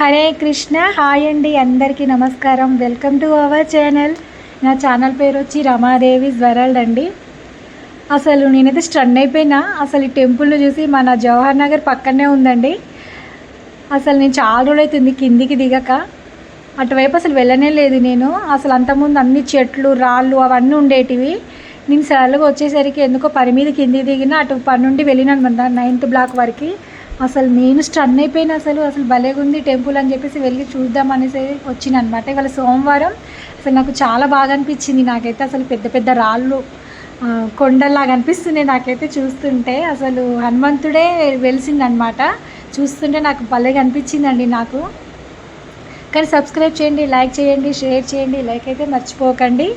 Hare Krishna hi అండి అందరికీ నమస్కారం. వెల్కమ్ టు అవర్ ఛానల్ నా ఛానల్ పేరు వచ్చి రమాదేవి వరల్డ్ అండి. అసలు నేనైతే స్టన్ అయిపోయినా అసలు ఈ టెంపుల్ని చూసి మన జవహర్ నగర్ పక్కనే ఉందండి. అసలు నేను చాలా రోజులు అవుతుంది కిందికి దిగక. అటువైపు అసలు వెళ్ళనే లేదు నేను. అసలు అంతకుముందు అన్ని చెట్లు రాళ్ళు అవన్నీ ఉండేటివి. నేను సరళగా వచ్చేసరికి ఎందుకో పని మీద కిందికి దిగిన అటు పని నుండి వెళ్ళినాను మన నైన్త్ బ్లాక్ వరకు. అసలు నేను స్టన్ అయిపోయిన అసలు అసలు భలేగా ఉంది టెంపుల్ అని చెప్పేసి వెళ్ళి చూద్దాం అనేసి వచ్చిన అనమాట ఇవాళ సోమవారం అసలు నాకు చాలా బాగా అనిపించింది. నాకైతే అసలు పెద్ద పెద్ద రాళ్ళు కొండల్లాగా అనిపిస్తుంది అనిపిస్తున్నాయి నాకైతే చూస్తుంటే. అసలు హనుమంతుడే వెలిసిందనమాట చూస్తుంటే నాకు భలేగా అనిపించిందండి నాకు. కానీ సబ్స్క్రైబ్ చేయండి లైక్ చేయండి షేర్ చేయండి లైక్ అయితే మర్చిపోకండి.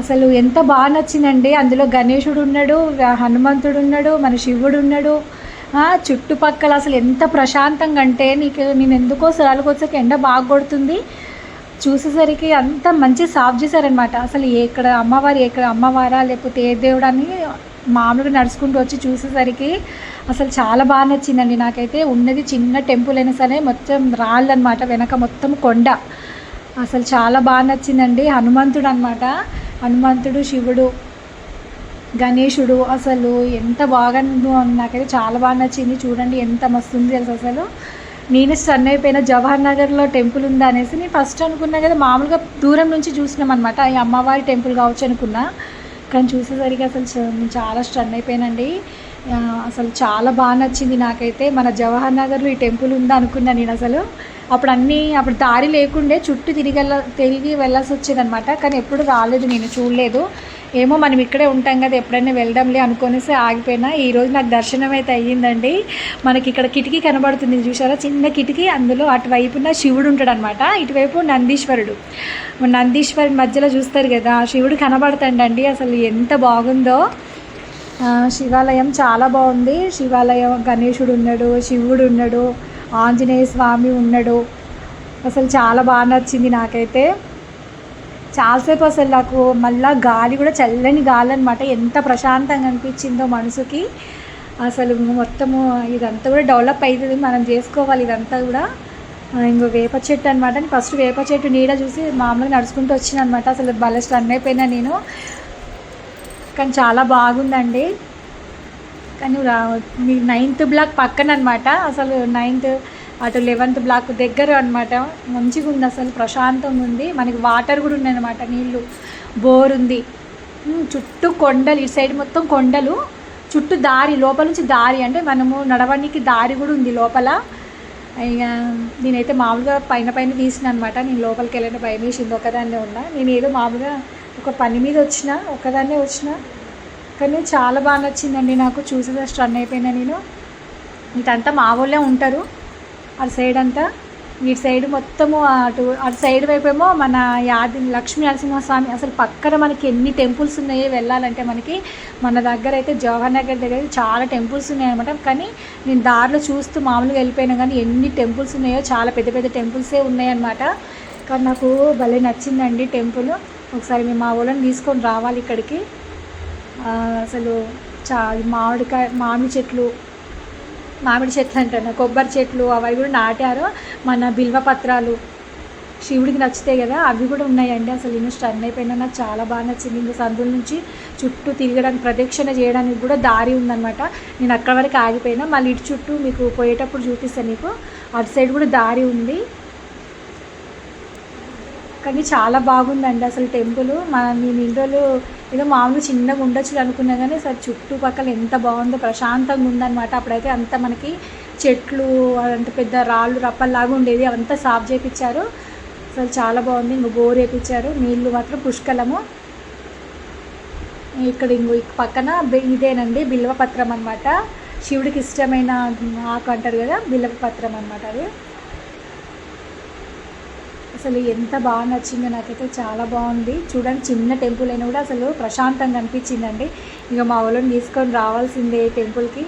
అసలు ఎంత బాగా నచ్చిందండి. అందులో గణేశుడు ఉన్నాడు హనుమంతుడు ఉన్నాడు మన శివుడు ఉన్నాడు. చుట్టుపక్కల అసలు ఎంత ప్రశాంతంగా అంటే నీకు నేను ఎందుకో సరాలకు వచ్చాక ఎండ బాగా కొడుతుంది. చూసేసరికి అంత మంచి సాఫ్ చేశారనమాట అసలు ఎక్కడ అమ్మవారి ఎక్కడ అమ్మవారా లేకపోతే ఏ దేవుడు అని మామూలుగా నడుచుకుంటూ వచ్చి చూసేసరికి అసలు చాలా బాగా నచ్చిందండి. నాకైతే ఉన్నది చిన్న టెంపుల్ అయినా సరే మొత్తం రాళ్ళు అనమాట వెనక మొత్తం కొండ. అసలు చాలా బాగా నచ్చిందండి. హనుమంతుడు అనమాట హనుమంతుడు శివుడు. గణేషుడు అసలు ఎంత బాగా నాకైతే చాలా బాగా నచ్చింది. చూడండి ఎంత మస్తు ఉంది తెలుసు అసలు. నేను స్టన్ అయిపోయిన జవహర్ నగర్లో టెంపుల్ ఉందా అనేసి నేను ఫస్ట్ అనుకున్నా కదా మామూలుగా దూరం నుంచి చూసినాం అనమాట ఈ అమ్మవారి టెంపుల్ కావచ్చు అనుకున్నా. కానీ చూసేసరికి అసలు చాలా స్టన్ అయిపోయానండి. అసలు చాలా బాగా నచ్చింది నాకైతే. మన జవహర్ నగర్లో ఈ టెంపుల్ ఉందా అనుకున్నా నేను అసలు. అప్పుడు అన్నీ అప్పుడు దారి లేకుండే చుట్టూ తిరిగి తిరిగి వెళ్ళాల్సి వచ్చేదనమాట. కానీ ఎప్పుడు రాలేదు నేను చూడలేదు. ఏమో మనం ఇక్కడే ఉంటాం కదా ఎప్పుడైనా వెళ్దాంలే అనుకునేసి ఆగిపోయినా. ఈరోజు నాకు దర్శనం అయితే అయ్యిందండి. మనకి ఇక్కడ కిటికీ కనబడుతుంది చూసారా చిన్న కిటికీ అందులో అటువైపున శివుడు ఉంటాడు అనమాట ఇటువైపు నందీశ్వరుడు. నందీశ్వరుడి మధ్యలో చూస్తారు కదా ఆ శివుడు కనబడతాడండి. అసలు ఎంత బాగుందో. శివాలయం చాలా బాగుంది. శివాలయం గణేశుడు ఉన్నాడు శివుడు ఉన్నాడు ఆంజనేయ స్వామి ఉన్నాడు. అసలు చాలా బాగా నచ్చింది నాకైతే. చాలాసేపు అసలు నాకు మళ్ళా గాలి కూడా చల్లని గాలి అనమాట ఎంత ప్రశాంతంగా అనిపించిందో మనసుకి. అసలు మొత్తము ఇదంతా కూడా డెవలప్ అవుతుంది మనం చేసుకోవాలి ఇదంతా కూడా. ఇంకో వేప చెట్టు అనమాట ఫస్ట్ వేప చెట్టు నీడ చూసి మామూలుగా నడుచుకుంటూ వచ్చిన అనమాట అసలు భలే స్టన్ అయిపోయినా నేను. కానీ చాలా బాగుందండి. కానీ రా మీ నైన్త్ బ్లాక్ పక్కన అనమాట అసలు నైన్త్ అటు లెవెన్త్ బ్లాక్ దగ్గర అనమాట మంచిగా ఉంది అసలు ప్రశాంతంగా ఉంది. మనకి వాటర్ కూడా ఉన్నాయన్నమాట నీళ్ళు. బోర్ ఉంది. చుట్టూ కొండలు ఇటు సైడ్ మొత్తం కొండలు. చుట్టూ దారి లోపల నుంచి దారి అంటే మనము నడవడానికి దారి కూడా ఉంది లోపల. ఇక నేనైతే మామూలుగా పైన పైన తీసిన అనమాట నేను లోపలికి వెళ్ళిన భయం వేసింది ఒకదాన్నే ఉన్నా. నేను ఏదో మామూలుగా ఒక పని మీద వచ్చిన ఒకదాన్నే వచ్చిన కానీ చాలా బాగా నచ్చిందండి నాకు. చూసేదా స్టన్ అయిపోయినా నేను. ఇటంతా మా వాళ్ళే ఉంటారు. అటు సైడ్ అంతా. ఈ సైడ్ మొత్తము అటు అటు సైడ్ వైపేమో మన యాది లక్ష్మీ నరసింహస్వామి. అసలు పక్కన మనకి ఎన్ని టెంపుల్స్ ఉన్నాయో వెళ్ళాలంటే మనకి మన దగ్గర అయితే జవహర్ నగర్ దగ్గర అయితే చాలా టెంపుల్స్ ఉన్నాయన్నమాట. కానీ నేను దారిలో చూస్తూ మామూలుగా వెళ్ళిపోయినా కానీ ఎన్ని టెంపుల్స్ ఉన్నాయో చాలా పెద్ద పెద్ద టెంపుల్సే ఉన్నాయన్నమాట. కానీ నాకు భలే నచ్చిందండి టెంపుల్ ఒకసారి మేము మా వాళ్ళని తీసుకొని రావాలి ఇక్కడికి. అసలు చా మామిడికాయ మామిడి చెట్లు మామిడి చెట్లు అంటాను కొబ్బరి చెట్లు అవి కూడా నాటారు. మన బిల్వ పత్రాలు శివుడికి నచ్చుతాయి కదా అవి కూడా ఉన్నాయండి. అసలు నేను స్టన్ అయిపోయినా నాకు చాలా బాగా నచ్చింది. ఇంకా సందుల నుంచి చుట్టూ తిరగడానికి ప్రదక్షిణ చేయడానికి కూడా దారి ఉందనమాట నేను అక్కడ వరకు ఆగిపోయినా. మళ్ళీ ఇటు చుట్టూ మీకు పోయేటప్పుడు చూపిస్తాను మీకు అటు సైడ్ కూడా దారి ఉంది. కానీ చాలా బాగుందండి అసలు టెంపుల్. మన నేను ఇన్ని రోజులు ఏదో మామూలు చిన్నగా ఉండొచ్చు అనుకున్నా కానీ అసలు చుట్టుపక్కల ఎంత బాగుందో ప్రశాంతంగా ఉందన్నమాట. అప్పుడైతే అంత మనకి చెట్లు అంత పెద్ద రాళ్ళు రప్పల్లాగా ఉండేది అవంతా సాఫ్ చేపించారు అసలు చాలా బాగుంది. ఇంకో బోర్ వేపించారు నీళ్ళు మాత్రం పుష్కలము. ఇక్కడ ఇంకో పక్కన ఇదేనండి బిల్వపత్రం అనమాట శివుడికి ఇష్టమైన ఆకు అంటారు కదా బిల్వపత్రం అనమాట అది. అసలు ఎంత బాగా నచ్చిందో నాకైతే చాలా బాగుంది. చూడండి చిన్న టెంపుల్ అయినా కూడా అసలు ప్రశాంతంగా అనిపించిందండి. ఇక మా వాళ్ళని తీసుకొని రావాల్సిందే టెంపుల్కి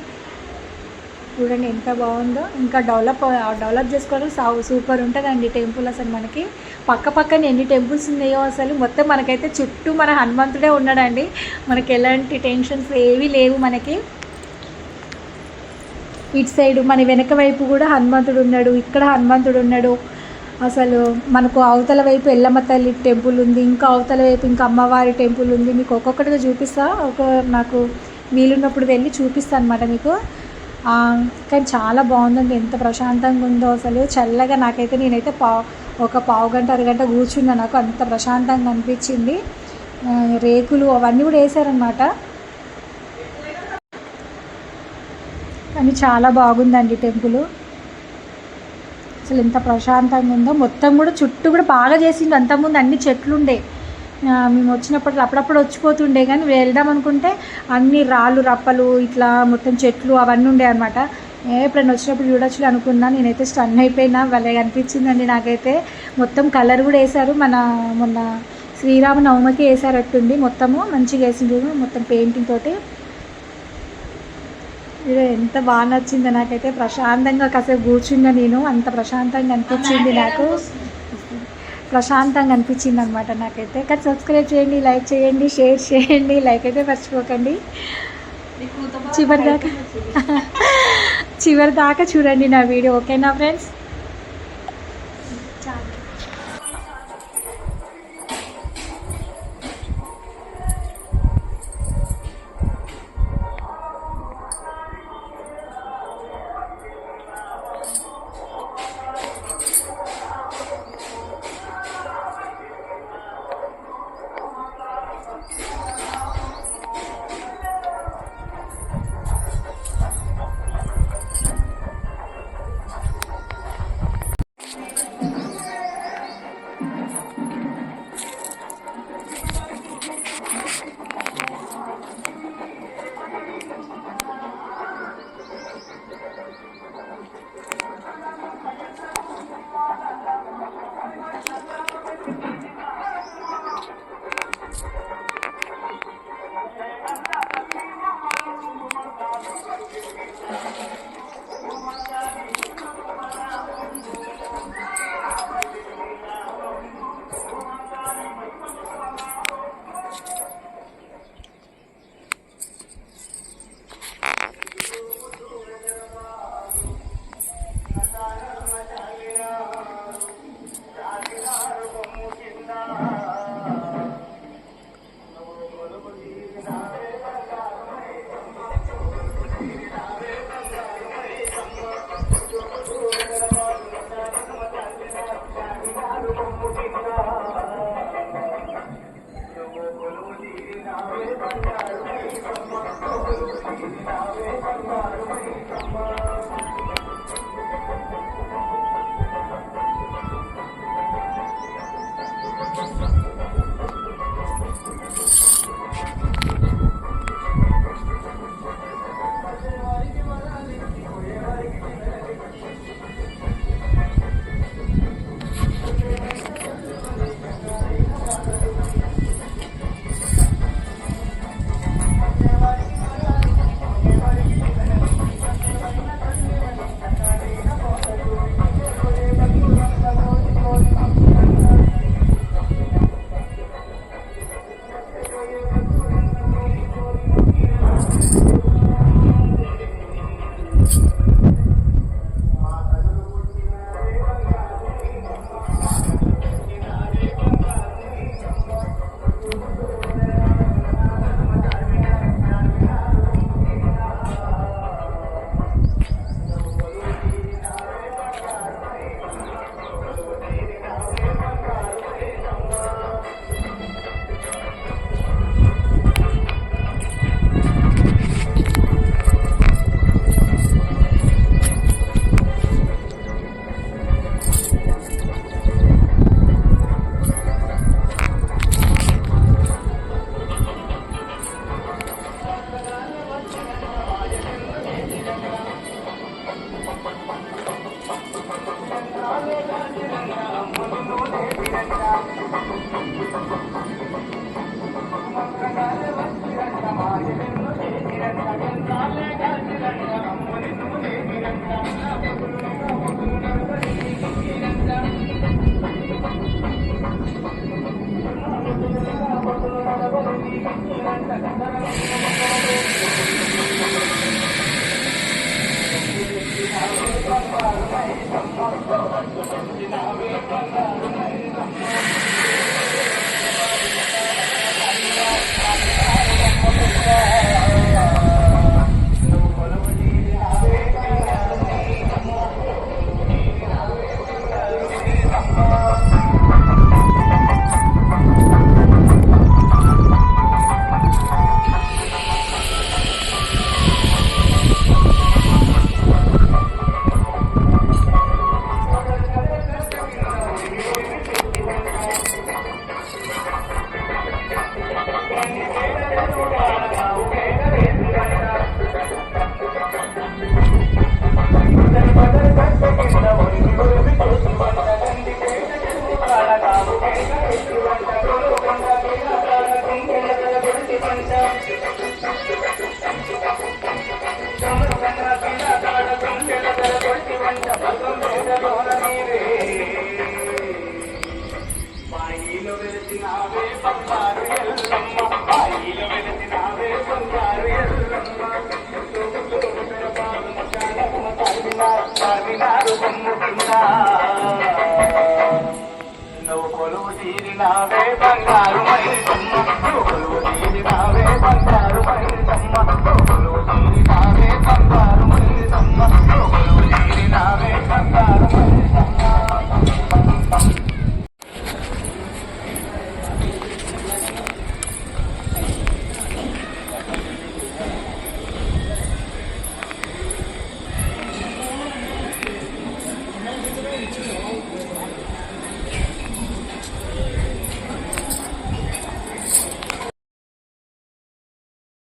చూడండి ఎంత బాగుందో. ఇంకా డెవలప్ డెవలప్ చేసుకోవడం సా- సూపర్ ఉంటుందండి టెంపుల్ అసలు మనకి. పక్క పక్కన ఎన్ని టెంపుల్స్ ఉన్నాయో అసలు మొత్తం మనకైతే చుట్టూ మన హనుమంతుడే ఉన్నాడండి. మనకి ఎలాంటి టెన్షన్స్ ఏవీ లేవు మనకి. ఇటు సైడ్ మన వెనక వైపు కూడా హనుమంతుడు ఉన్నాడు ఇక్కడ హనుమంతుడు ఉన్నాడు. అసలు మనకు అవతల వైపు ఎల్లమ్మ తల్లి టెంపుల్ ఉంది ఇంకా అవతల వైపు ఇంకా అమ్మవారి టెంపుల్ ఉంది. మీకు ఒక్కొక్కటిగా చూపిస్తా. ఒక నాకు వీలున్నప్పుడు వెళ్ళి చూపిస్తాను అనమాట మీకు. కానీ చాలా బాగుందండి. ఎంత ప్రశాంతంగా ఉందో అసలు. చల్లగా నాకైతే నేనైతే పా ఒక పావు గంట అరగంట కూర్చున్నా. నాకు అంత ప్రశాంతంగా అనిపించింది. రేకులు అవన్నీ కూడా వేసారనమాట కానీ చాలా బాగుందండి టెంపుల్. అసలు ఎంత ప్రశాంతంగా ఉందో. మొత్తం కూడా చుట్టూ కూడా బాగా చేసిండు. అంతకుముందు అన్ని చెట్లుండే. మేము వచ్చినప్పుడు అప్పుడప్పుడు వచ్చిపోతుండే కానీ వెళ్దాం అనుకుంటే అన్ని రాళ్ళు రప్పలు ఇట్లా మొత్తం చెట్లు అవన్నీ ఉండే అనమాట ఎప్పుడైనా వచ్చినప్పుడు చూడొచ్చు అనుకున్నా. నేనైతే స్టన్ అయిపోయినా. వాళ్ళే అనిపించిందండి నాకైతే. మొత్తం కలర్ కూడా వేశారు. మన మొన్న శ్రీరామ నవమకి వేసారట్టుంది మొత్తము మంచిగా వేసిండ్రు. మొత్తం పెయింటింగ్ తోటి. ఇది ఎంత బాగా నచ్చిందో నాకైతే ప్రశాంతంగా కాసేపు కూర్చున్నా నేను. అంత ప్రశాంతంగా అనిపించింది నాకు. ప్రశాంతంగా అనిపించింది అనమాట నాకైతే. కానీ సబ్స్క్రైబ్ చేయండి లైక్ చేయండి షేర్ చేయండి లైక్ అయితే మర్చిపోకండి. చివరి దాకా చివరి దాకా చూడండి నా వీడియో ఓకేనా ఫ్రెండ్స్?